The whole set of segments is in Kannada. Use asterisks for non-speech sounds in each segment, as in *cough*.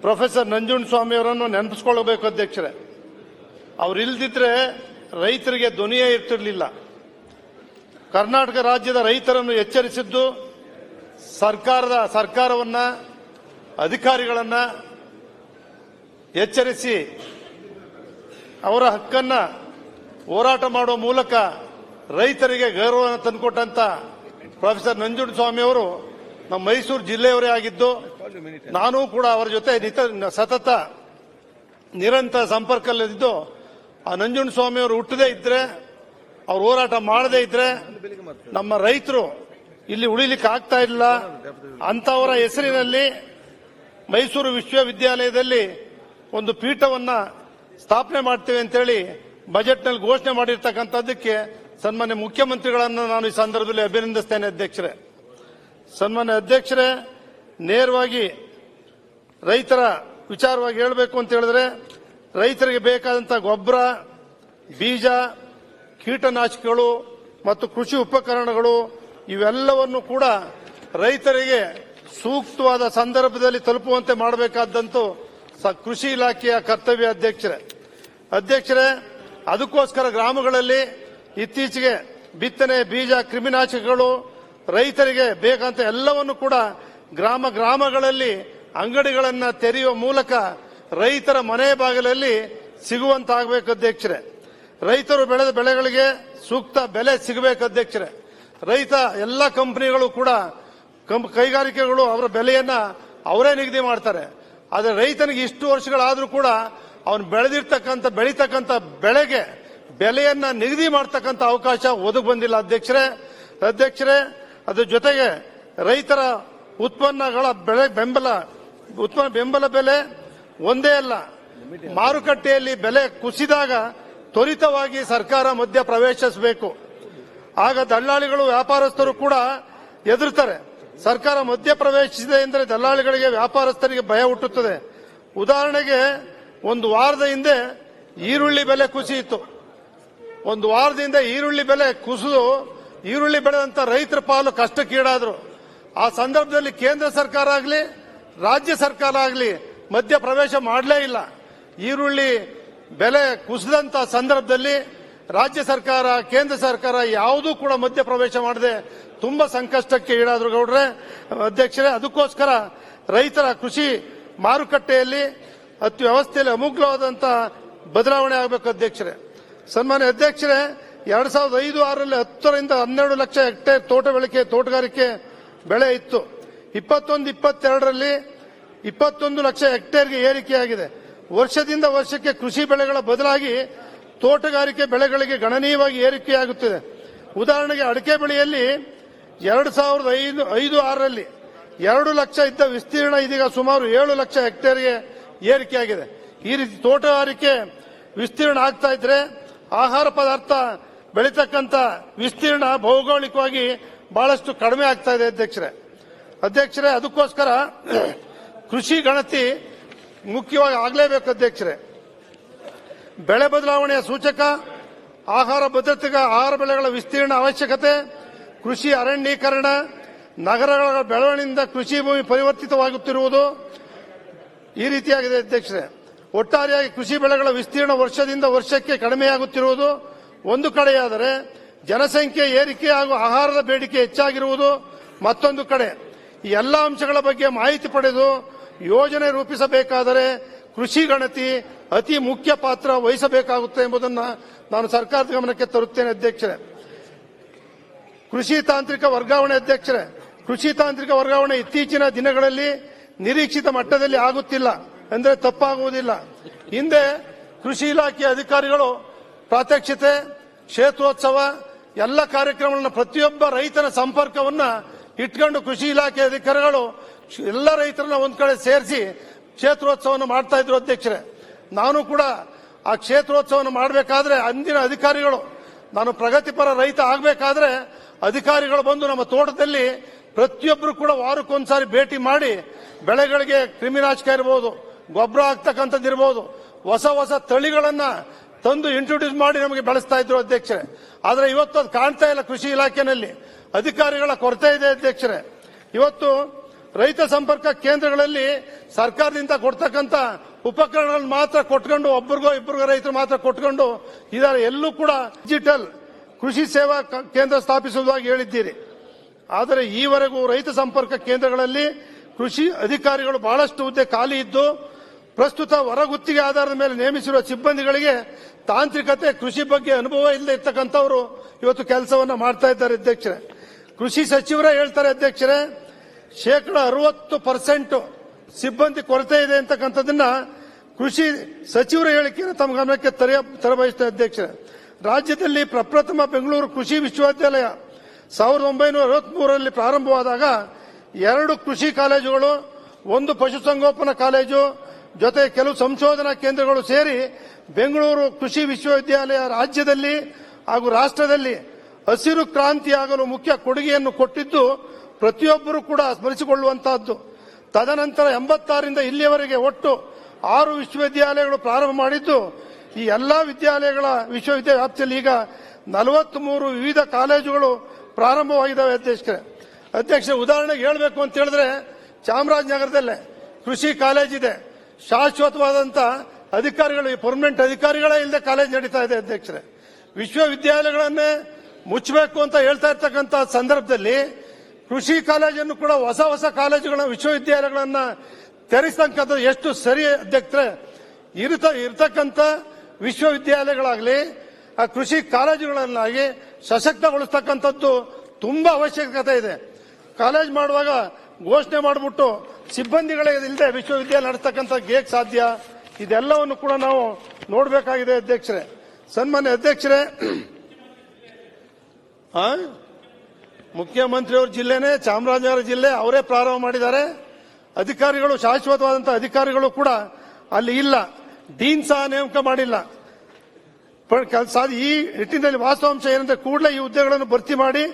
ಪ್ರೊಫೆಸರ್ ನಂಜುಂಡಸ್ವಾಮಿ ಅವರನ್ನು ನೆನಪಿಸ್ಕೊಳ್ಬೇಕು ಅಧ್ಯಕ್ಷರೇ. ಅವ್ರು ಇಲ್ದಿದ್ರೆ ರೈತರಿಗೆ ಧ್ವನಿಯೇ ಇರ್ತಿರ್ಲಿಲ್ಲ. ಕರ್ನಾಟಕ ರಾಜ್ಯದ ರೈತರನ್ನು ಎಚ್ಚರಿಸಿದ್ದು ಸರ್ಕಾರದ, ಸರ್ಕಾರವನ್ನ, ಅಧಿಕಾರಿಗಳನ್ನ ಎಚ್ಚರಿಸಿ ಅವರ ಹಕ್ಕನ್ನ ಹೋರಾಟ ಮಾಡುವ ಮೂಲಕ ರೈತರಿಗೆ ಗೌರವವನ್ನು ತಂದುಕೊಟ್ಟಂತ ಪ್ರೊಫೆಸರ್ ನಂಜುಂಡಸ್ವಾಮಿ ಅವರು ನಮ್ಮ ಮೈಸೂರು ಜಿಲ್ಲೆಯವರೇ ಆಗಿದ್ದು ನಾನು ಕೂಡ ಅವರ ಜೊತೆ ಸತತ ನಿರಂತರ ಸಂಪರ್ಕದಲ್ಲಿದ್ದು, ಆ ನಂಜುಂಡಸ್ವಾಮಿ ಅವರು ಹುಟ್ಟದೇ ಇದ್ರೆ, ಅವ್ರು ಹೋರಾಟ ಮಾಡದೇ ಇದ್ರೆ, ನಮ್ಮ ರೈತರು ಇಲ್ಲಿ ಉಳಿಲಿಕ್ಕೆ ಆಗ್ತಾ ಇಲ್ಲ. ಅಂತವರ ಹೆಸರಿನಲ್ಲಿ ಮೈಸೂರು ವಿಶ್ವವಿದ್ಯಾಲಯದಲ್ಲಿ ಒಂದು ಪೀಠವನ್ನ ಸ್ಥಾಪನೆ ಮಾಡ್ತೇವೆ ಅಂತೇಳಿ ಬಜೆಟ್ನಲ್ಲಿ ಘೋಷಣೆ ಮಾಡಿರ್ತಕ್ಕಂಥದ್ದಕ್ಕೆ ಸನ್ಮಾನ್ಯ ಮುಖ್ಯಮಂತ್ರಿಗಳನ್ನು ನಾನು ಈ ಸಂದರ್ಭದಲ್ಲಿ ಅಭಿನಂದಿಸ್ತೇನೆ, ಅಧ್ಯಕ್ಷರೇ. ಸನ್ಮಾನ್ಯ ಅಧ್ಯಕ್ಷರೇ ನೇರವಾಗಿ ರೈತರ ವಿಚಾರವಾಗಿ ಹೇಳಬೇಕು ಅಂತ ಹೇಳಿದ್ರೆ, ರೈತರಿಗೆ ಬೇಕಾದಂಥ ಗೊಬ್ಬರ, ಬೀಜ, ಕೀಟನಾಶಕಗಳು ಮತ್ತು ಕೃಷಿ ಉಪಕರಣಗಳು, ಇವೆಲ್ಲವನ್ನು ಕೂಡ ರೈತರಿಗೆ ಸೂಕ್ತವಾದ ಸಂದರ್ಭದಲ್ಲಿ ತಲುಪುವಂತೆ ಮಾಡಬೇಕಾದಂತೂ ಕೃಷಿ ಇಲಾಖೆಯ ಕರ್ತವ್ಯ ಅಧ್ಯಕ್ಷರೇ. ಅಧ್ಯಕ್ಷರೇ, ಅದಕ್ಕೋಸ್ಕರ ಗ್ರಾಮಗಳಲ್ಲಿ ಇತ್ತೀಚೆಗೆ ಬಿತ್ತನೆ, ಬೀಜ, ಕ್ರಿಮಿನಾಶಕಗಳು ರೈತರಿಗೆ ಬೇಕಂತ ಎಲ್ಲವನ್ನು ಕೂಡ ಗ್ರಾಮ ಗ್ರಾಮಗಳಲ್ಲಿ ಅಂಗಡಿಗಳನ್ನ ತೆರೆಯುವ ಮೂಲಕ ರೈತರ ಮನೆ ಬಾಗಿಲಲ್ಲಿ ಸಿಗುವಂತಾಗಬೇಕು ಅಧ್ಯಕ್ಷರೇ. ರೈತರು ಬೆಳೆದ ಬೆಳೆಗಳಿಗೆ ಸೂಕ್ತ ಬೆಲೆ ಸಿಗಬೇಕು ಅಧ್ಯಕ್ಷರೇ. ರೈತ ಎಲ್ಲ ಕಂಪನಿಗಳು ಕೂಡ ಕೈಗಾರಿಕೆಗಳು ಅವರ ಬೆಲೆಯನ್ನ ಅವರೇ ನಿಗದಿ ಮಾಡ್ತಾರೆ. ಆದರೆ ರೈತನಿಗೆ ಇಷ್ಟು ವರ್ಷಗಳಾದರೂ ಕೂಡ ಅವನು ಬೆಳೆದಿರ್ತಕ್ಕಂಥ, ಬೆಳೀತಕ್ಕಂಥ ಬೆಳೆಗೆ ಬೆಲೆಯನ್ನ ನಿಗದಿ ಮಾಡ್ತಕ್ಕಂಥ ಅವಕಾಶ ಒದಗಿ ಬಂದಿಲ್ಲ ಅಧ್ಯಕ್ಷರೇ. ಅಧ್ಯಕ್ಷರೇ, ಅದರ ಜೊತೆಗೆ ರೈತರ ಉತ್ಪನ್ನಗಳ ಬೆಳೆ ಬೆಂಬಲ, ಉತ್ಪನ್ನ ಬೆಂಬಲ ಬೆಲೆ ಒಂದೇ ಅಲ್ಲ. ಮಾರುಕಟ್ಟೆಯಲ್ಲಿ ಬೆಲೆ ಕುಸಿದಾಗ ತ್ವರಿತವಾಗಿ ಸರ್ಕಾರ ಮಧ್ಯ ಪ್ರವೇಶಿಸಬೇಕು. ಆಗ ದಲ್ಲಾಳಿಗಳು, ವ್ಯಾಪಾರಸ್ಥರು ಕೂಡ ಎದುರ್ತಾರೆ ಸರ್ಕಾರ ಮಧ್ಯ ಪ್ರವೇಶಿಸಿದೆ ಎಂದರೆ ದಲ್ಲಾಳಿಗಳಿಗೆ, ವ್ಯಾಪಾರಸ್ಥರಿಗೆ ಭಯ ಹುಟ್ಟುತ್ತದೆ. ಉದಾಹರಣೆಗೆ, ಒಂದು ವಾರದ ಹಿಂದೆ ಈರುಳ್ಳಿ ಬೆಲೆ ಕುಸಿಯಿತು ಒಂದು ವಾರದಿಂದ ಈರುಳ್ಳಿ ಬೆಲೆ ಕುಸಿದು, ಈರುಳ್ಳಿ ಬೆಳೆದಂತ ರೈತರ ಪಾಲು ಕಷ್ಟಕ್ಕೀಡಾದ್ರು. ಆ ಸಂದರ್ಭದಲ್ಲಿ ಕೇಂದ್ರ ಸರ್ಕಾರ ಆಗಲಿ, ರಾಜ್ಯ ಸರ್ಕಾರ ಆಗಲಿ ಮಧ್ಯ ಪ್ರವೇಶ ಮಾಡಲೇ ಇಲ್ಲ. ಈರುಳ್ಳಿ ಬೆಲೆ ಕುಸಿದಂತ ಸಂದರ್ಭದಲ್ಲಿ ರಾಜ್ಯ ಸರ್ಕಾರ, ಕೇಂದ್ರ ಸರ್ಕಾರ ಯಾವುದೂ ಕೂಡ ಮಧ್ಯ ಪ್ರವೇಶ ಮಾಡದೆ ತುಂಬಾ ಸಂಕಷ್ಟಕ್ಕೆ ಈಡಾದ್ರು ಗೌಡ್ರೆ. ಅಧ್ಯಕ್ಷರೇ, ಅದಕ್ಕೋಸ್ಕರ ರೈತರ ಕೃಷಿ ಮಾರುಕಟ್ಟೆಯಲ್ಲಿ ಅತಿ ವ್ಯವಸ್ಥೆಯಲ್ಲಿ ಅಮೂಲ್ಯವಾದಂತ ಬದಲಾವಣೆ ಆಗಬೇಕು ಅಧ್ಯಕ್ಷರೇ. ಸನ್ಮಾನ್ಯ ಅಧ್ಯಕ್ಷರೇ, ಎರಡ್ ಸಾವಿರದ ಐದು ಆರರಲ್ಲಿ ಹತ್ತರಿಂದ ಹನ್ನೆರಡು ಲಕ್ಷ ಹೆಕ್ಟೇರ್ ತೋಟ ಬೆಳಕೆ, ತೋಟಗಾರಿಕೆ ಬೆಳೆ ಇತ್ತು. ಇಪ್ಪತ್ತೊಂದು, ಇಪ್ಪತ್ತೆರಡರಲ್ಲಿ ಇಪ್ಪತ್ತೊಂದು ಲಕ್ಷ ಹೆಕ್ಟೇರ್ಗೆ ಏರಿಕೆಯಾಗಿದೆ. ವರ್ಷದಿಂದ ವರ್ಷಕ್ಕೆ ಕೃಷಿ ಬೆಳೆಗಳ ಬದಲಾಗಿ ತೋಟಗಾರಿಕೆ ಬೆಳೆಗಳಿಗೆ ಗಣನೀಯವಾಗಿ ಏರಿಕೆಯಾಗುತ್ತಿದೆ. ಉದಾಹರಣೆಗೆ ಅಡಿಕೆ ಬೆಳೆಯಲ್ಲಿ ಎರಡು ಸಾವಿರದ ಐದು ಐದು ಆರರಲ್ಲಿ ಎರಡು ಲಕ್ಷ ಇದ್ದ ವಿಸ್ತೀರ್ಣ ಇದೀಗ ಸುಮಾರು ಏಳು ಲಕ್ಷ ಹೆಕ್ಟೇರ್ಗೆ ಏರಿಕೆಯಾಗಿದೆ. ಈ ರೀತಿ ತೋಟಗಾರಿಕೆ ವಿಸ್ತೀರ್ಣ ಆಗ್ತಾ ಇದ್ರೆ ಆಹಾರ ಪದಾರ್ಥ ಬೆಳೀತಕ್ಕಂಥ ವಿಸ್ತೀರ್ಣ ಭೌಗೋಳಿಕವಾಗಿ ಬಹಳಷ್ಟು ಕಡಿಮೆ ಆಗ್ತಾ ಇದೆ ಅಧ್ಯಕ್ಷರೇ. ಅಧ್ಯಕ್ಷರೇ, ಅದಕ್ಕೋಸ್ಕರ *clears throat* ಕೃಷಿ ಗಣತಿ ಮುಖ್ಯವಾಗಿ ಆಗಲೇಬೇಕು ಅಧ್ಯಕ್ಷರೇ. ಬೆಳೆ ಬದಲಾವಣೆಯ ಸೂಚಕ, ಆಹಾರ ಭದ್ರತೆಗೆ ಆಹಾರ ಬೆಳೆಗಳ ವಿಸ್ತೀರ್ಣ ಅವಶ್ಯಕತೆ, ಕೃಷಿ ಅರಣ್ಯೀಕರಣ, ನಗರಗಳ ಬೆಳವಣಿಗೆಯಿಂದ ಕೃಷಿ ಭೂಮಿ ಪರಿವರ್ತಿತವಾಗುತ್ತಿರುವುದು ಈ ರೀತಿಯಾಗಿದೆ ಅಧ್ಯಕ್ಷರೇ. ಒಟ್ಟಾರೆಯಾಗಿ ಕೃಷಿ ಬೆಳೆಗಳ ವಿಸ್ತೀರ್ಣ ವರ್ಷದಿಂದ ವರ್ಷಕ್ಕೆ ಕಡಿಮೆಯಾಗುತ್ತಿರುವುದು ಒಂದು ಕಡೆಯಾದರೆ ಜನಸಂಖ್ಯೆ ಏರಿಕೆ ಹಾಗೂ ಆಹಾರದ ಬೇಡಿಕೆ ಹೆಚ್ಚಾಗಿರುವುದು ಮತ್ತೊಂದು ಕಡೆ. ಈ ಎಲ್ಲ ಅಂಶಗಳ ಬಗ್ಗೆ ಮಾಹಿತಿ ಪಡೆದು ಯೋಜನೆ ರೂಪಿಸಬೇಕಾದರೆ ಕೃಷಿ ಗಣತಿ ಅತಿ ಮುಖ್ಯ ಪಾತ್ರ ವಹಿಸಬೇಕಾಗುತ್ತೆ ಎಂಬುದನ್ನು ನಾನು ಸರ್ಕಾರದ ಗಮನಕ್ಕೆ ತರುತ್ತೇನೆ ಅಧ್ಯಕ್ಷರೇ. ಕೃಷಿ ತಾಂತ್ರಿಕ ವರ್ಗಾವಣೆ ಅಧ್ಯಕ್ಷರೇ, ಕೃಷಿ ತಾಂತ್ರಿಕ ವರ್ಗಾವಣೆ ಇತ್ತೀಚಿನ ದಿನಗಳಲ್ಲಿ ನಿರೀಕ್ಷಿತ ಮಟ್ಟದಲ್ಲಿ ಆಗುತ್ತಿಲ್ಲ ಅಂದರೆ ತಪ್ಪಾಗುವುದಿಲ್ಲ. ಹಿಂದೆ ಕೃಷಿ ಇಲಾಖೆ ಅಧಿಕಾರಿಗಳು ಪ್ರಾತ್ಯಕ್ಷತೆ, ಕ್ಷೇತ್ರೋತ್ಸವ ಎಲ್ಲ ಕಾರ್ಯಕ್ರಮಗಳನ್ನ ಪ್ರತಿಯೊಬ್ಬ ರೈತನ ಸಂಪರ್ಕವನ್ನ ಇಟ್ಕೊಂಡು ಕೃಷಿ ಇಲಾಖೆ ಅಧಿಕಾರಿಗಳು ಎಲ್ಲ ರೈತರನ್ನ ಒಂದ್ ಕಡೆ ಸೇರಿಸಿ ಕ್ಷೇತ್ರೋತ್ಸವವನ್ನು ಮಾಡ್ತಾ ಇದ್ರು ಅಧ್ಯಕ್ಷರೇ. ನಾನು ಕೂಡ ಆ ಕ್ಷೇತ್ರೋತ್ಸವವನ್ನು ಮಾಡಬೇಕಾದ್ರೆ ಅಂದಿನ ಅಧಿಕಾರಿಗಳು, ನಾನು ಪ್ರಗತಿಪರ ರೈತ ಆಗಬೇಕಾದ್ರೆ ಅಧಿಕಾರಿಗಳು ಬಂದು ನಮ್ಮ ತೋಟದಲ್ಲಿ ಪ್ರತಿಯೊಬ್ಬರು ಕೂಡ ವಾರಕ್ಕೊಂದ್ಸಾರಿ ಭೇಟಿ ಮಾಡಿ ಬೆಳೆಗಳಿಗೆ ಕ್ರಿಮಿನಾಶಕ ಇರಬಹುದು ಗೊಬ್ಬರ ಆಗ್ತಕ್ಕಂಥದ್ದು ಇರಬಹುದು ಹೊಸ ಹೊಸ ತಳಿಗಳನ್ನ ತಂದು ಇಂಟ್ರೊಡ್ಯೂಸ್ ಮಾಡಿ ನಮಗೆ ಬೆಳೆಸ್ತಾ ಇದ್ರು ಅಧ್ಯಕ್ಷರೇ. ಆದ್ರೆ ಇವತ್ತು ಅದು ಕಾಣ್ತಾ ಇಲ್ಲ ಕೃಷಿ ಇಲಾಖೆನಲ್ಲಿ. ಅಧಿಕಾರಿಗಳ ಕೊರತೆ ಇದೆ ಅಧ್ಯಕ್ಷರೇ. ಇವತ್ತು ರೈತ ಸಂಪರ್ಕ ಕೇಂದ್ರಗಳಲ್ಲಿ ಸರ್ಕಾರದಿಂದ ಕೊಡ್ತಕ್ಕಂತ ಉಪಕರಣಗಳನ್ನು ಮಾತ್ರ ಕೊಟ್ಕೊಂಡು ಒಬ್ಬರಿಗೋ ಇಬ್ಬರಿಗೋ ರೈತರು ಮಾತ್ರ ಕೊಟ್ಕೊಂಡು ಇದಾರೆ ಎಲ್ಲೂ ಕೂಡ ಡಿಜಿಟಲ್ ಕೃಷಿ ಸೇವಾ ಕೇಂದ್ರ ಸ್ಥಾಪಿಸುವುದಾಗಿ ಹೇಳಿದ್ದೀರಿ. ಆದರೆ ಈವರೆಗೂ ರೈತ ಸಂಪರ್ಕ ಕೇಂದ್ರಗಳಲ್ಲಿ ಕೃಷಿ ಅಧಿಕಾರಿಗಳು ಬಹಳಷ್ಟು ಹುದ್ದೆ ಖಾಲಿ ಇದ್ದು ಪ್ರಸ್ತುತ ಹೊರಗುತ್ತಿಗೆ ಆಧಾರದ ಮೇಲೆ ನೇಮಿಸಿರುವ ಸಿಬ್ಬಂದಿಗಳಿಗೆ ತಾಂತ್ರಿಕತೆ, ಕೃಷಿ ಬಗ್ಗೆ ಅನುಭವ ಇಲ್ಲದೆ ಇರ್ತಕ್ಕಂಥವರು ಇವತ್ತು ಕೆಲಸವನ್ನ ಮಾಡ್ತಾ ಇದ್ದಾರೆ ಅಧ್ಯಕ್ಷರೇ. ಕೃಷಿ ಸಚಿವರೇ ಹೇಳ್ತಾರೆ ಅಧ್ಯಕ್ಷರೇ, ಶೇಕಡ ಅರವತ್ತು ಪರ್ಸೆಂಟ್ ಸಿಬ್ಬಂದಿ ಕೊರತೆ ಇದೆ ಅಂತಕ್ಕಂಥದ್ದನ್ನ ಕೃಷಿ ಸಚಿವರ ಹೇಳಿಕೆಯನ್ನು ತಮ್ಮ ಗಮನಕ್ಕೆ ತರೆಯ ತರಬಯಸ್ತಾರೆ ಅಧ್ಯಕ್ಷರೇ. ರಾಜ್ಯದಲ್ಲಿ ಪ್ರಪ್ರಥಮ ಬೆಂಗಳೂರು ಕೃಷಿ ವಿಶ್ವವಿದ್ಯಾಲಯ ಸಾವಿರದ ಒಂಬೈನೂರ ಅರವತ್ಮೂರರಲ್ಲಿ ಪ್ರಾರಂಭವಾದಾಗ ಎರಡು ಕೃಷಿ ಕಾಲೇಜುಗಳು, ಒಂದು ಪಶುಸಂಗೋಪನಾ ಕಾಲೇಜು ಜೊತೆ ಕೆಲವು ಸಂಶೋಧನಾ ಕೇಂದ್ರಗಳು ಸೇರಿ ಬೆಂಗಳೂರು ಕೃಷಿ ವಿಶ್ವವಿದ್ಯಾಲಯ ರಾಜ್ಯದಲ್ಲಿ ಹಾಗೂ ರಾಷ್ಟ್ರದಲ್ಲಿ ಹಸಿರು ಕ್ರಾಂತಿಯಾಗಲು ಮುಖ್ಯ ಕೊಡುಗೆಯನ್ನು ಕೊಟ್ಟಿದ್ದು ಪ್ರತಿಯೊಬ್ಬರೂ ಕೂಡ ಸ್ಮರಿಸಿಕೊಳ್ಳುವಂತಹದ್ದು. ತದನಂತರ ಎಂಬತ್ತಾರರಿಂದ ಇಲ್ಲಿಯವರೆಗೆ ಒಟ್ಟು ಆರು ವಿಶ್ವವಿದ್ಯಾಲಯಗಳು ಪ್ರಾರಂಭ ಮಾಡಿದ್ದು, ಈ ಎಲ್ಲಾ ವಿದ್ಯಾಲಯಗಳ ವಿಶ್ವವಿದ್ಯಾಲಯ ವ್ಯಾಪ್ತಿಯಲ್ಲಿ ಈಗ ನಲವತ್ಮೂರು ವಿವಿಧ ಕಾಲೇಜುಗಳು ಪ್ರಾರಂಭವಾಗಿದ್ದಾವೆ ಅಧ್ಯಕ್ಷರೇ. ಅಧ್ಯಕ್ಷ ಉದಾಹರಣೆಗೆ ಹೇಳಬೇಕು ಅಂತ ಹೇಳಿದ್ರೆ ಚಾಮರಾಜನಗರದಲ್ಲೇ ಕೃಷಿ ಕಾಲೇಜ್ ಇದೆ. ಶಾಶ್ವತವಾದಂತ ಅಧಿಕಾರಿಗಳು ಪರ್ಮನೆಂಟ್ ಅಧಿಕಾರಿಗಳೇ ಇಲ್ಲದೆ ಕಾಲೇಜ್ ನಡೀತಾ ಇದೆ ಅಧ್ಯಕ್ಷರೇ. ವಿಶ್ವವಿದ್ಯಾಲಯಗಳನ್ನೇ ಮುಚ್ಚಬೇಕು ಅಂತ ಹೇಳ್ತಾ ಇರ್ತಕ್ಕಂಥ ಸಂದರ್ಭದಲ್ಲಿ ಕೃಷಿ ಕಾಲೇಜನ್ನು ಕೂಡ ಹೊಸ ಹೊಸ ಕಾಲೇಜುಗಳ ವಿಶ್ವವಿದ್ಯಾಲಯಗಳನ್ನ ತೆರೆಸ್ತಕ್ಕಂಥ ಎಷ್ಟು ಸರಿ ಅಧ್ಯಕ್ಷರೇ, ಇರತ ಇರತಕ್ಕಂತ ವಿಶ್ವವಿದ್ಯಾಲಯಗಳಾಗಲಿ, ಆ ಕೃಷಿ ಕಾಲೇಜುಗಳನ್ನಾಗಿ ಸಶಕ್ತಗೊಳಿಸ್ತಕ್ಕಂಥದ್ದು ತುಂಬಾ ಅವಶ್ಯಕತೆ ಇದೆ. ಕಾಲೇಜ್ ಮಾಡುವಾಗ ಘೋಷಣೆ ಮಾಡಿಬಿಟ್ಟು ಸಿಬ್ಬಂದಿಗಳೇ ಇಲ್ಲದೆ ವಿಶ್ವವಿದ್ಯಾಲಯ ನಡೆಸ್ತಕ್ಕಂಥ ಗೇಕ್ ಸಾಧ್ಯ? ಇದೆಲ್ಲವನ್ನು ಕೂಡ ನಾವು ನೋಡಬೇಕಾಗಿದೆ ಅಧ್ಯಕ್ಷರೇ. ಸನ್ಮಾನ್ಯ ಅಧ್ಯಕ್ಷರೇ? ಮುಖ್ಯಮಂತ್ರಿಯವ್ರ ಜಿಲ್ಲೆನೇ, ಚಾಮರಾಜನಗರ ಜಿಲ್ಲೆ ಅವರೇ ಪ್ರಾರಂಭ ಮಾಡಿದ್ದಾರೆ. ಅಧಿಕಾರಿಗಳು ಶಾಶ್ವತವಾದಂಥ ಅಧಿಕಾರಿಗಳು ಕೂಡ ಅಲ್ಲಿ ಇಲ್ಲ. ಡೀನ್ ಸಹ ನೇಮಕ ಮಾಡಿಲ್ಲ. ಈ ನಿಟ್ಟಿನಲ್ಲಿ ವಾಸ್ತವಾಂಶ ಏನಂದ್ರೆ ಕೂಡಲೇ ಈ ಹುದ್ದೆಗಳನ್ನು ಭರ್ತಿ ಮಾಡಿ,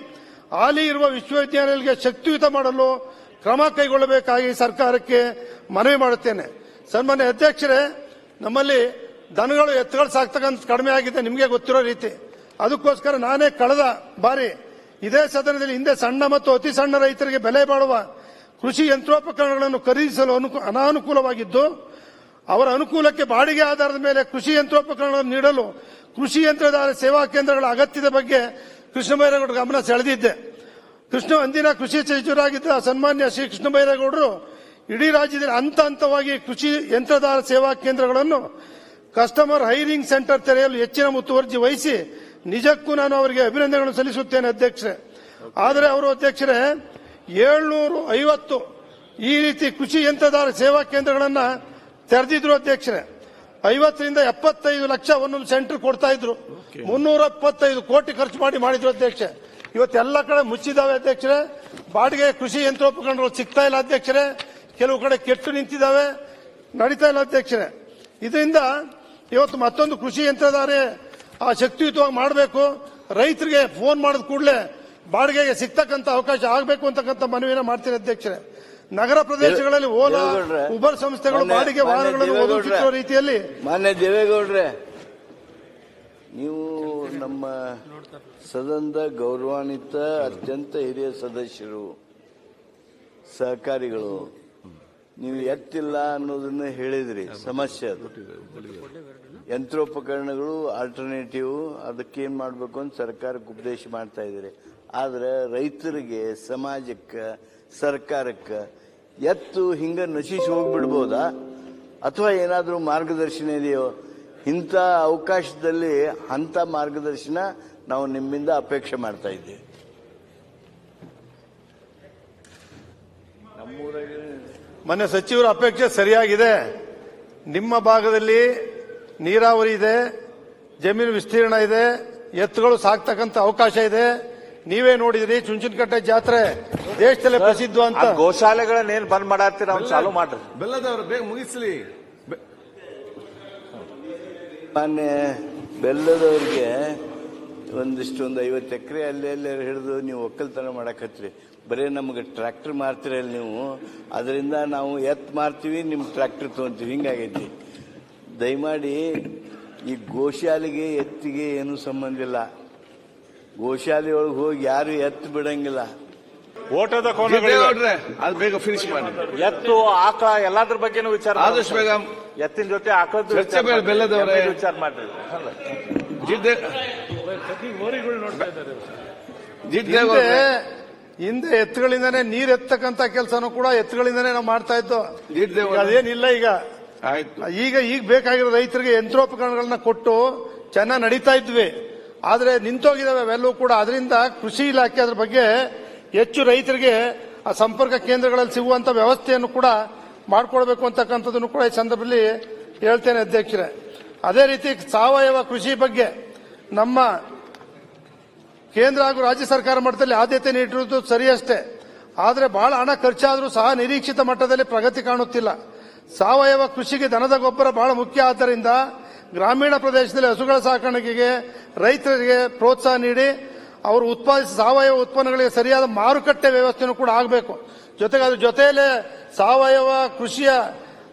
ಹಾಲಿ ಇರುವ ವಿಶ್ವವಿದ್ಯಾಲಯಗಳಿಗೆ ಶಕ್ತಿಯುತ ಮಾಡಲು ಕ್ರಮ ಕೈಗೊಳ್ಳಬೇಕಾಗಿ ಸರ್ಕಾರಕ್ಕೆ ಮನವಿ ಮಾಡುತ್ತೇನೆ. ಸನ್ಮಾನ್ಯ ಅಧ್ಯಕ್ಷರೇ, ನಮ್ಮಲ್ಲಿ ದನಗಳು, ಎತ್ತುಗಳು ಸಾಕ್ತಕ್ಕಂಥ ಕಡಿಮೆ ಆಗಿದೆ, ನಿಮಗೆ ಗೊತ್ತಿರೋ ರೀತಿ. ಅದಕ್ಕೋಸ್ಕರ ನಾನೇ ಕಳೆದ ಬಾರಿ ಇದೇ ಸದನದಲ್ಲಿ ಹಿಂದೆ ಸಣ್ಣ ಮತ್ತು ಅತಿ ಸಣ್ಣ ರೈತರಿಗೆ ಬೆಲೆ ಬಾಳುವ ಕೃಷಿ ಯಂತ್ರೋಪಕರಣಗಳನ್ನು ಖರೀದಿಸಲು ಅನುಕೂ- ಅನಾನುಕೂಲವಾಗಿದ್ದು, ಅವರ ಅನುಕೂಲಕ್ಕೆ ಬಾಡಿಗೆ ಆಧಾರದ ಮೇಲೆ ಕೃಷಿ ಯಂತ್ರೋಪಕರಣಗಳನ್ನು ನೀಡಲು ಕೃಷಿ ಯಂತ್ರಧಾರ ಸೇವಾ ಕೇಂದ್ರಗಳ ಅಗತ್ಯದ ಬಗ್ಗೆ ಕೃಷ್ಣ ಬೈರೇಗೌಡರ ಗಮನ ಸೆಳೆದಿದ್ದೆ. ಕೃಷ್ಣ ಅಂದಿನ ಕೃಷಿ ಸಚಿವರಾಗಿದ್ದ ಸನ್ಮಾನ್ಯ ಶ್ರೀ ಕೃಷ್ಣ ಬೈರೇಗೌಡರು ಇಡೀ ರಾಜ್ಯದಲ್ಲಿ ಹಂತ ಹಂತವಾಗಿ ಕೃಷಿ ಯಂತ್ರಧಾರ ಸೇವಾ ಕೇಂದ್ರಗಳನ್ನು ಕಸ್ಟಮರ್ ಹೈರಿಂಗ್ ಸೆಂಟರ್ ತೆರೆಯಲು ಹೆಚ್ಚಿನ ಮುತುವರ್ಜಿ ವಹಿಸಿ ನಿಜಕ್ಕೂ ನಾನು ಅವರಿಗೆ ಅಭಿನಂದನೆಗಳನ್ನು ಸಲ್ಲಿಸುತ್ತೇನೆ ಅಧ್ಯಕ್ಷರೇ. ಆದರೆ ಅವರು ಅಧ್ಯಕ್ಷರೇ ಏಳ್ನೂರು ಐವತ್ತು ಈ ರೀತಿ ಕೃಷಿ ಯಂತ್ರಧಾರ ಸೇವಾ ಕೇಂದ್ರಗಳನ್ನು ತೆರೆದಿದ್ರು ಅಧ್ಯಕ್ಷರೇ. ಐವತ್ತರಿಂದ ಎಪ್ಪತ್ತೈದು ಲಕ್ಷ ಒಂದೊಂದು ಸೆಂಟರ್ ಕೊಡ್ತಾ ಇದ್ರು. ಮುನ್ನೂರ ಎಪ್ಪತ್ತೈದು ಕೋಟಿ ಖರ್ಚು ಮಾಡಿ ಮಾಡಿದ್ರು ಅಧ್ಯಕ್ಷ ಇವತ್ತೆಲ್ಲ ಕಡೆ ಮುಚ್ಚಿದಾವೆ ಅಧ್ಯಕ್ಷರೇ. ಬಾಡಿಗೆ ಕೃಷಿ ಯಂತ್ರೋಪಕರಣಗಳು ಸಿಗ್ತಾ ಇಲ್ಲ ಅಧ್ಯಕ್ಷರೇ. ಕೆಲವು ಕಡೆ ಕೆಟ್ಟು ನಿಂತಿದ್ದಾವೆ ನಡೀತಾ ಇಲ್ಲ ಅಧ್ಯಕ್ಷರೇ. ಇದರಿಂದ ಇವತ್ತು ಮತ್ತೊಂದು ಕೃಷಿ ಯಂತ್ರಧಾರೆ ಆ ಶಕ್ತಿಯುತವಾಗಿ ಮಾಡಬೇಕು. ರೈತರಿಗೆ ಫೋನ್ ಮಾಡಿದ ಕೂಡಲೇ ಬಾಡಿಗೆಗೆ ಸಿಗ್ತಕ್ಕಂಥ ಅವಕಾಶ ಆಗಬೇಕು ಅಂತಕ್ಕಂಥ ಮನವಿನ ಮಾಡ್ತೀನಿ ಅಧ್ಯಕ್ಷರೇ. ನಗರ ಪ್ರದೇಶಗಳಲ್ಲಿ ಓಲಾ ಉಬರ್ ಸಂಸ್ಥೆಗಳು ಬಾಡಿಗೆ ವಾಹನಗಳನ್ನು. ಒದಗಿಸುವ ರೀತಿಯಲ್ಲಿ ಮಾನ್ಯ ದೇವೇಗೌಡ್ರೆ ನೀವು ನಮ್ಮ ಸದನದ ಗೌರವಾನ್ವಿತ, ಅತ್ಯಂತ ಹಿರಿಯ ಸದಸ್ಯರು, ಸಹಕಾರಿಗಳು, ನೀವು ಎತ್ತಿಲ್ಲ ಅನ್ನೋದನ್ನ ಹೇಳಿದ್ರಿ, ಸಮಸ್ಯೆ ಅದು. ಯಂತ್ರೋಪಕರಣಗಳು ಆಲ್ಟರ್ನೇಟಿವ್ ಅದಕ್ಕೆ ಏನ್ ಮಾಡಬೇಕು ಅಂತ ಸರ್ಕಾರಕ್ಕೆ ಉಪದೇಶ ಮಾಡ್ತಾ ಇದ್ದೀರಿ. ಆದ್ರೆ ರೈತರಿಗೆ, ಸಮಾಜಕ್ಕೆ, ಸರ್ಕಾರಕ್ಕೆ ಎತ್ತು ಹಿಂಗ ನಶಿಸಿ ಹೋಗ್ಬಿಡ್ಬೋದಾ? ಅಥವಾ ಏನಾದರೂ ಮಾರ್ಗದರ್ಶನ ಇದೆಯೋ? ಇಂಥ ಅವಕಾಶದಲ್ಲಿ ಅಂಥ ಮಾರ್ಗದರ್ಶನ ನಾವು ನಿಮ್ಮಿಂದ ಅಪೇಕ್ಷೆ ಮಾಡ್ತಾ ಇದ್ದೀವಿ. ಮೊನ್ನೆ ಮನೆ ಸಚಿವರ ಅಪೇಕ್ಷೆ ಸರಿಯಾಗಿದೆ. ನಿಮ್ಮ ಭಾಗದಲ್ಲಿ ನೀರಾವರಿ ಇದೆ ಜಮೀನು ವಿಸ್ತೀರ್ಣ ಇದೆ ಎತ್ತುಗಳು ಸಾಕ್ತಕ್ಕಂಥ ಅವಕಾಶ ಇದೆ. ನೀವೇ ನೋಡಿದ್ರಿ ಚುಂಚನಕಟ್ಟೆ ಜಾತ್ರೆ ದೇಶದಲ್ಲೇ ಪ್ರಸಿದ್ಧ ಅಂತ. ಗೋಶಾಲೆಗಳನ್ನೇನು ಬಂದ್ ಮಾಡತ್ತೀರ ಚಾಲೂ ಚಾಲು ಮಾಡ್ರಿ. ಬೆಲ್ಲದವರು ಬೇಗ ಮುಗಿಸ್ಲಿ. ಮಾನ್ಯ ಬೆಲ್ಲದವ್ರಿಗೆ ಒಂದಿಷ್ಟು ಒಂದು ಐವತ್ತು ಎಕರೆ ಅಲ್ಲೇ ಅಲ್ಲೇ ಹಿಡಿದು ನೀವು ಒಕ್ಕಲ್ತನ ಮಾಡಕತ್ರಿ. ಬರೀ ನಮ್ಗೆ ಟ್ರ್ಯಾಕ್ಟರ್ ಮಾರ್ತೀರಲ್ಲ ನೀವು. ಅದರಿಂದ ನಾವು ಎತ್ತು ಮಾರ್ತೀವಿ ನಿಮ್ಮ ಟ್ರ್ಯಾಕ್ಟರ್ ತೊಗೊಂತೀವಿ. ಹಿಂಗಾಗೈತಿ. ದಯಮಾಡಿ ಈ ಗೋಶಾಲೆಗೆ ಎತ್ತಿಗೆ ಏನೂ ಸಂಬಂಧ ಇಲ್ಲ. ಗೋಶಾಲೆ ಒಳಗೆ ಹೋಗಿ ಯಾರು ಎತ್ತು ಬಿಡಂಗಿಲ್ಲ. ಓಟದ ಕೋನಗಳಿವೆ ಅದು ಬೇಗ ಫಿನಿಶ್ ಮಾಡಿ. ಎತ್ತು ಆಕಳ ಎಲ್ಲಾದ್ರ ಬಗ್ಗೆನೂ ವಿಚಾರ ಆದಷ್ಟು ಬೇಗ ಎತ್ತಿನ ಜೊತೆ ಹಾಕೋದು ಚರ್ಚೆ ಬೇಡ, ಬೆಲ್ಲದವ್ರೆ. ವಿಚಾರ ಜಿಡ್ ಹಿಂದೆ ಎತ್ತುಗಳಿಂದಾನೆ ಹಿಂದೆ ಎತ್ತುಗಳಿಂದನೇ ನೀರ್ ಎತ್ತಕ್ಕಂತ ಕೆಲಸನೂ ಕೂಡ ಎತ್ತುಗಳಿಂದಾನೆ ನಾವು ಮಾಡ್ತಾ ಇದ್ದೋ. ಅದೇನಿಲ್ಲ ಈಗ. ಆಯ್ತು. ಈಗ ಈಗ ಬೇಕಾಗಿರೋ ರೈತರಿಗೆ ಯಂತ್ರೋಪಕರಣಗಳನ್ನ ಕೊಟ್ಟು ಚೆನ್ನಾಗಿ ನಡೀತಾ ಇದ್ವಿ. ಆದ್ರೆ ನಿಂತೋಗಿದಾವೆ ಅವೆಲ್ಲವೂ ಕೂಡ. ಅದರಿಂದ ಕೃಷಿ ಇಲಾಖೆ ಅದ್ರ ಬಗ್ಗೆ ಹೆಚ್ಚು ರೈತರಿಗೆ ಆ ಸಂಪರ್ಕ ಕೇಂದ್ರಗಳಲ್ಲಿ ಸಿಗುವಂತ ವ್ಯವಸ್ಥೆಯನ್ನು ಕೂಡ ಮಾಡಿಕೊಡ್ಬೇಕು ಅಂತಕ್ಕಂಥದ್ದನ್ನು ಕೂಡ ಈ ಸಂದರ್ಭದಲ್ಲಿ ಹೇಳ್ತೇನೆ ಅಧ್ಯಕ್ಷರೇ. ಅದೇ ರೀತಿ ಸಾವಯವ ಕೃಷಿ ಬಗ್ಗೆ ನಮ್ಮ ಕೇಂದ್ರ ಹಾಗೂ ರಾಜ್ಯ ಸರ್ಕಾರ ಮಟ್ಟದಲ್ಲಿ ಆದ್ಯತೆ ನೀಡಿರುವುದು ಸರಿಯಷ್ಟೇ. ಆದರೆ ಬಹಳ ಹಣ ಖರ್ಚಾದರೂ ಸಹ ನಿರೀಕ್ಷಿತ ಮಟ್ಟದಲ್ಲಿ ಪ್ರಗತಿ ಕಾಣುತ್ತಿಲ್ಲ. ಸಾವಯವ ಕೃಷಿಗೆ ದನದ ಗೊಬ್ಬರ ಬಹಳ ಮುಖ್ಯ. ಆದ್ದರಿಂದ ಗ್ರಾಮೀಣ ಪ್ರದೇಶದಲ್ಲಿ ಹಸುಗಳ ಸಾಕಾಣಿಕೆಗೆ ರೈತರಿಗೆ ಪ್ರೋತ್ಸಾಹ ನೀಡಿ ಅವರು ಉತ್ಪಾದಿಸಿದ ಸಾವಯವ ಉತ್ಪನ್ನಗಳಿಗೆ ಸರಿಯಾದ ಮಾರುಕಟ್ಟೆ ವ್ಯವಸ್ಥೆಯೂ ಕೂಡ ಆಗಬೇಕು. ಜೊತೆಗೆ ಅದ್ರ ಜೊತೆಯಲ್ಲೇ ಸಾವಯವ ಕೃಷಿಯ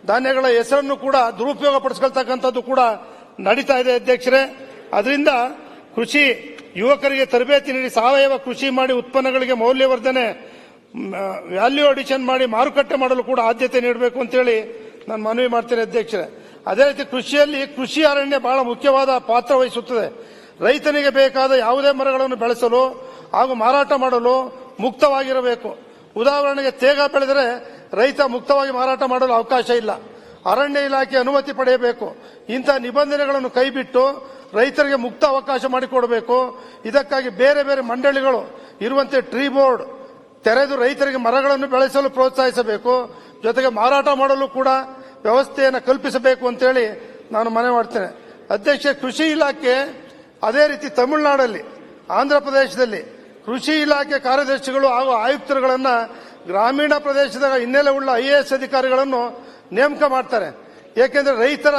ಧಾನ್ಯಗಳ ಹೆಸರನ್ನು ಕೂಡ ದುರುಪಯೋಗ ಪಡಿಸ್ಕೊಳ್ತಕ್ಕಂಥದ್ದು ಕೂಡ ನಡೀತಾ ಇದೆ ಅಧ್ಯಕ್ಷರೇ. ಅದರಿಂದ ಕೃಷಿ ಯುವಕರಿಗೆ ತರಬೇತಿ ನೀಡಿ, ಸಾವಯವ ಕೃಷಿ ಮಾಡಿ, ಉತ್ಪನ್ನಗಳಿಗೆ ಮೌಲ್ಯವರ್ಧನೆ ವ್ಯಾಲ್ಯೂ ಅಡಿಷನ್ ಮಾಡಿ, ಮಾರುಕಟ್ಟೆ ಮಾಡಲು ಕೂಡ ಆದ್ಯತೆ ನೀಡಬೇಕು ಅಂತೇಳಿ ನಾನು ಮನವಿ ಮಾಡ್ತೇನೆ ಅಧ್ಯಕ್ಷರೇ. ಅದೇ ರೀತಿ ಕೃಷಿಯಲ್ಲಿ ಕೃಷಿ ಅರಣ್ಯ ಬಹಳ ಮುಖ್ಯವಾದ ಪಾತ್ರ ವಹಿಸುತ್ತದೆ. ರೈತನಿಗೆ ಬೇಕಾದ ಯಾವುದೇ ಮರಗಳನ್ನು ಬೆಳೆಸಲು ಹಾಗೂ ಮಾರಾಟ ಮಾಡಲು ಮುಕ್ತವಾಗಿರಬೇಕು. ಉದಾಹರಣೆಗೆ ತೇಗ ಬೆಳೆದರೆ ರೈತ ಮುಕ್ತವಾಗಿ ಮಾರಾಟ ಮಾಡಲು ಅವಕಾಶ ಇಲ್ಲ. ಅರಣ್ಯ ಇಲಾಖೆ ಅನುಮತಿ ಪಡೆಯಬೇಕು. ಇಂತಹ ನಿಬಂಧನೆಗಳನ್ನು ಕೈಬಿಟ್ಟು ರೈತರಿಗೆ ಮುಕ್ತ ಅವಕಾಶ ಮಾಡಿಕೊಡಬೇಕು. ಇದಕ್ಕಾಗಿ ಬೇರೆ ಬೇರೆ ಮಂಡಳಿಗಳು ಇರುವಂತೆ ಟ್ರೀ ಬೋರ್ಡ್ ತೆರೆದು ರೈತರಿಗೆ ಮರಗಳನ್ನು ಬೆಳೆಸಲು ಪ್ರೋತ್ಸಾಹಿಸಬೇಕು. ಜೊತೆಗೆ ಮಾರಾಟ ಮಾಡಲು ಕೂಡ ವ್ಯವಸ್ಥೆಯನ್ನು ಕಲ್ಪಿಸಬೇಕು ಅಂತೇಳಿ ನಾನು ಮನವಿ ಮಾಡ್ತೇನೆ. ಅಧ್ಯಕ್ಷ, ಕೃಷಿ ಇಲಾಖೆ ಅದೇ ರೀತಿ ತಮಿಳುನಾಡಲ್ಲಿ, ಆಂಧ್ರ ಪ್ರದೇಶದಲ್ಲಿ ಕೃಷಿ ಇಲಾಖೆ ಕಾರ್ಯದರ್ಶಿಗಳು ಹಾಗೂ ಆಯುಕ್ತರುಗಳನ್ನ ಗ್ರಾಮೀಣ ಪ್ರದೇಶದ ಹಿನ್ನೆಲೆ ಉಳ್ಳ ಐಎಎಸ್ ಅಧಿಕಾರಿಗಳನ್ನು ನೇಮಕ ಮಾಡ್ತಾರೆ. ಏಕೆಂದ್ರೆ ರೈತರ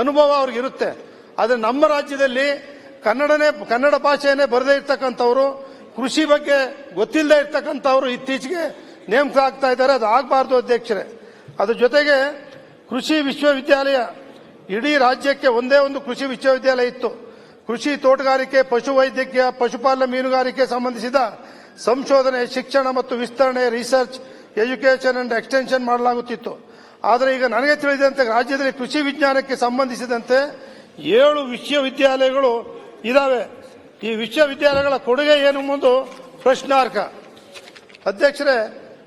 ಅನುಭವ ಅವ್ರಿಗೆ ಇರುತ್ತೆ. ಆದರೆ ನಮ್ಮ ರಾಜ್ಯದಲ್ಲಿ ಕನ್ನಡನೇ, ಕನ್ನಡ ಭಾಷೆಯನ್ನೇ ಬರದೇ ಇರ್ತಕ್ಕಂಥವ್ರು, ಕೃಷಿ ಬಗ್ಗೆ ಗೊತ್ತಿಲ್ಲದೆ ಇರ್ತಕ್ಕಂಥವ್ರು ಇತ್ತೀಚೆಗೆ ನೇಮಕ ಆಗ್ತಾ ಇದ್ದಾರೆ. ಅದು ಆಗಬಾರ್ದು ಅಧ್ಯಕ್ಷರೇ. ಅದ್ರ ಜೊತೆಗೆ ಕೃಷಿ ವಿಶ್ವವಿದ್ಯಾಲಯ ಇಡೀ ರಾಜ್ಯಕ್ಕೆ ಒಂದೇ ಒಂದು ಕೃಷಿ ವಿಶ್ವವಿದ್ಯಾಲಯ ಇತ್ತು. ಕೃಷಿ ತೋಟಗಾರಿಕೆ ಪಶುವೈದ್ಯಕೀಯ ಪಶುಪಾಲನೆ ಮೀನುಗಾರಿಕೆ ಸಂಬಂಧಿಸಿದ ಸಂಶೋಧನೆ, ಶಿಕ್ಷಣ ಮತ್ತು ವಿಸ್ತರಣೆ ರಿಸರ್ಚ್ ಎಜುಕೇಷನ್ ಅಂಡ್ ಎಕ್ಸ್ಟೆನ್ಷನ್ ಮಾಡಲಾಗುತ್ತಿತ್ತು. ಆದರೆ ಈಗ ನನಗೆ ತಿಳಿದಂತೆ ರಾಜ್ಯದಲ್ಲಿ ಕೃಷಿ ವಿಜ್ಞಾನಕ್ಕೆ ಸಂಬಂಧಿಸಿದಂತೆ ಏಳು ವಿಶ್ವವಿದ್ಯಾಲಯಗಳು ಇದಾವೆ. ಈ ವಿಶ್ವವಿದ್ಯಾಲಯಗಳ ಕೊಡುಗೆ ಏನು ಮುಂದೆ ಪ್ರಶ್ನಾರ್ಹ. ಅಧ್ಯಕ್ಷರೇ,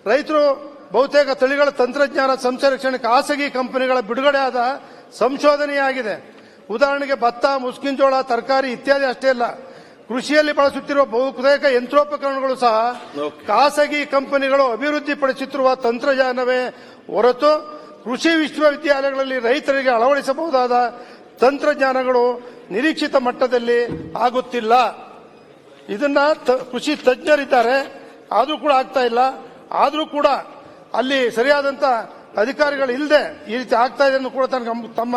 ರೈತರು ಬಹುತೇಕ ತಳಿಗಳ ತಂತ್ರಜ್ಞಾನ ಸಂರಕ್ಷಣೆ ಖಾಸಗಿ ಕಂಪನಿಗಳ ಬಿಡುಗಡೆಯಾದ ಸಂಶೋಧನೆಯಾಗಿದೆ. ಉದಾಹರಣೆಗೆ ಭತ್ತ ಮುಸ್ಕಿಂಜೋಳ ತರಕಾರಿ ಇತ್ಯಾದಿ ಅಷ್ಟೇ ಅಲ್ಲ. ಕೃಷಿಯಲ್ಲಿ ಬಳಸುತ್ತಿರುವ ಬಹುತೇಕ ಯಂತ್ರೋಪಕರಣಗಳು ಸಹ ಖಾಸಗಿ ಕಂಪನಿಗಳು ಅಭಿವೃದ್ಧಿಪಡಿಸುತ್ತಿರುವ ತಂತ್ರಜ್ಞಾನವೇ ಹೊರತು ಕೃಷಿ ವಿಶ್ವವಿದ್ಯಾಲಯಗಳಲ್ಲಿ ರೈತರಿಗೆ ಅಳವಡಿಸಬಹುದಾದ ತಂತ್ರಜ್ಞಾನಗಳು ನಿರೀಕ್ಷಿತ ಮಟ್ಟದಲ್ಲಿ ಆಗುತ್ತಿಲ್ಲ. ಇದನ್ನ ಕೃಷಿ ತಜ್ಞರಿದ್ದಾರೆ. ಆದರೂ ಕೂಡ ಆಗ್ತಾ ಇಲ್ಲ. ಆದರೂ ಕೂಡ ಅಲ್ಲಿ ಸರಿಯಾದಂತ ಅಧಿಕಾರಿಗಳು ಇಲ್ಲದೆ ಈ ರೀತಿ ಆಗ್ತಾ ಇದೆ ಕೂಡ ತಮ್ಮ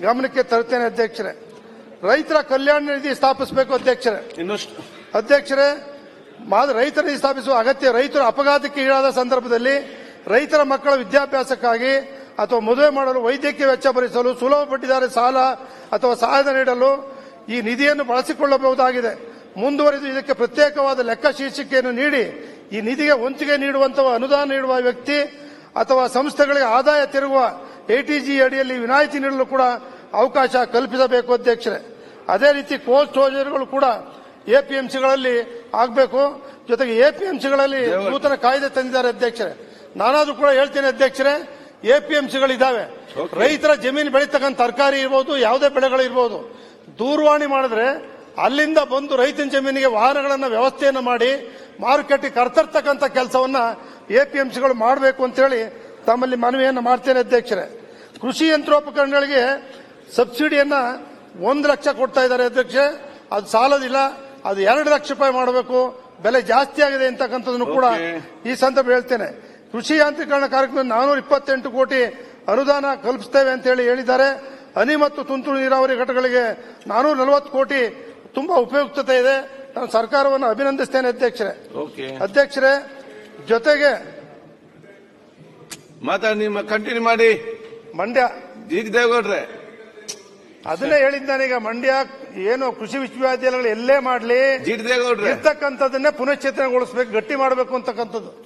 ಗಮನಕ್ಕೆ ತರ್ತೇನೆ ಅಧ್ಯಕ್ಷರೇ. ರೈತರ ಕಲ್ಯಾಣ ನಿಧಿ ಸ್ಥಾಪಿಸಬೇಕು ಅಧ್ಯಕ್ಷರೇ. ಇನ್ನಷ್ಟು. ಅಧ್ಯಕ್ಷರೇ ಮಾದ- ರೈತರ ನಿಧಿ ಸ್ಥಾಪಿಸುವ ಅಗತ್ಯ ರೈತರು ಅಪಘಾತಕ್ಕೆ ಈಡಾದ ಸಂದರ್ಭದಲ್ಲಿ ರೈತರ ಮಕ್ಕಳ ವಿದ್ಯಾಭ್ಯಾಸಕ್ಕಾಗಿ ಅಥವಾ ಮದುವೆ ಮಾಡಲು ವೈದ್ಯಕೀಯ ವೆಚ್ಚ ಭರಿಸಲು ಸುಲಭ ಬಡ್ಡಿದಾರ ಸಾಲ ಅಥವಾ ಸಹಾಯ ನೀಡಲು ಈ ನಿಧಿಯನ್ನು ಬಳಸಿಕೊಳ್ಳಬಹುದಾಗಿದೆ. ಮುಂದುವರಿದು ಇದಕ್ಕೆ ಪ್ರತ್ಯೇಕವಾದ ಲೆಕ್ಕ ಶೀರ್ಷಿಕೆಯನ್ನು ನೀಡಿ ಈ ನಿಧಿಗೆ ವಂತಿಗೆ ನೀಡುವಂತಹ ಅನುದಾನ ನೀಡುವ ವ್ಯಕ್ತಿ ಅಥವಾ ಸಂಸ್ಥೆಗಳಿಗೆ ಆದಾಯ ತಿರುಗುವ ಎಟಿಜಿ ಅಡಿಯಲ್ಲಿ ವಿನಾಯಿತಿ ನೀಡಲು ಕೂಡ ಅವಕಾಶ ಕಲ್ಪಿಸಬೇಕು ಅಧ್ಯಕ್ಷರೇ. ಅದೇ ರೀತಿ ಕೋಸ್ಟ್ ಸ್ಟೋರೇಜ್ಗಳು ಕೂಡ ಎಪಿಎಂಸಿಗಳಲ್ಲಿ ಆಗಬೇಕು. ಜೊತೆಗೆ ಎಪಿಎಂಸಿಗಳಲ್ಲಿ ನೂತನ ಕಾಯ್ದೆ ತಂದಿದ್ದಾರೆ ಅಧ್ಯಕ್ಷರೇ. ನಾನಾದ್ರೂ ಕೂಡ ಹೇಳ್ತೇನೆ ಅಧ್ಯಕ್ಷರೇ ಎಪಿಎಂಸಿಗಳಿದ್ದಾವೆ ರೈತರ ಜಮೀನು ಬೆಳೀತಕ್ಕಂಥ ತರಕಾರಿ ಇರ್ಬೋದು ಯಾವುದೇ ಬೆಳೆಗಳು ಇರ್ಬೋದು. ದೂರವಾಣಿ ಮಾಡಿದ್ರೆ ಅಲ್ಲಿಂದ ಬಂದು ರೈತನ ಜಮೀನಿಗೆ ವಾಹನಗಳನ್ನು ವ್ಯವಸ್ಥೆಯನ್ನು ಮಾಡಿ ಮಾರುಕಟ್ಟೆ ಕರ್ತರ್ತಕ್ಕಂಥ ಕೆಲಸವನ್ನ ಎಪಿಎಂಸಿಗಳು ಮಾಡಬೇಕು ಅಂತೇಳಿ ತಮ್ಮಲ್ಲಿ ಮನವಿಯನ್ನು ಮಾಡ್ತೇನೆ ಅಧ್ಯಕ್ಷರೇ. ಕೃಷಿ ಯಂತ್ರೋಪಕರಣಗಳಿಗೆ ಸಬ್ಸಿಡಿಯನ್ನ ಒಂದು ಲಕ್ಷ ಕೊಡ್ತಾ ಇದ್ದಾರೆ ಅಧ್ಯಕ್ಷ ಅದು ಸಾಲದಿಲ್ಲ ಅದು ಎರಡು ಲಕ್ಷ ರೂಪಾಯಿ ಮಾಡಬೇಕು ಬೆಲೆ ಜಾಸ್ತಿ ಆಗಿದೆ ಅಂತಕ್ಕಂಥದ್ದನ್ನು ಕೂಡ ಈ ಸಂದರ್ಭ ಹೇಳ್ತೇನೆ. ಕೃಷಿ ಯಾಂತ್ರೀಕರಣ ಕಾರ್ಯಕ್ರಮ ನಾನೂರ ಇಪ್ಪತ್ತೆಂಟು ಕೋಟಿ ಅನುದಾನ ಕಲ್ಪಿಸ್ತೇವೆ ಅಂತ ಹೇಳಿ ಹೇಳಿದ್ದಾರೆ. ಹನಿ ಮತ್ತು ತುಂತುರು ನೀರಾವರಿ ಘಟಕಗಳಿಗೆ ನಾನೂರ ನಲವತ್ತು ಕೋಟಿ ತುಂಬಾ ಉಪಯುಕ್ತತೆ ಇದೆ. ನಾನು ಸರ್ಕಾರವನ್ನು ಅಭಿನಂದಿಸ್ತೇನೆ ಅಧ್ಯಕ್ಷರೇ. ಅಧ್ಯಕ್ಷರೇ ಜೊತೆಗೆ ಮಾತಾಡಿ ನಿಮ್ಮ ಕಂಟಿನ್ಯೂ ಮಾಡಿ. ಮಂಡ್ಯ. ಈಗ ದೇವೇಗೌಡ್ರೆ ಅದನ್ನೇ ಹೇಳಿದ್ ನಾನೀಗ ಮಂಡ್ಯ ಏನು ಕೃಷಿ ವಿಶ್ವವಿದ್ಯಾಲಯಗಳು ಎಲ್ಲೇ ಮಾಡ್ಲಿ ಇರ್ತಕ್ಕಂಥದ್ದನ್ನೇ ಪುನಶ್ಚೇತನಗೊಳಿಸ್ಬೇಕು ಗಟ್ಟಿ ಮಾಡಬೇಕು ಅಂತಕ್ಕಂಥದ್ದು.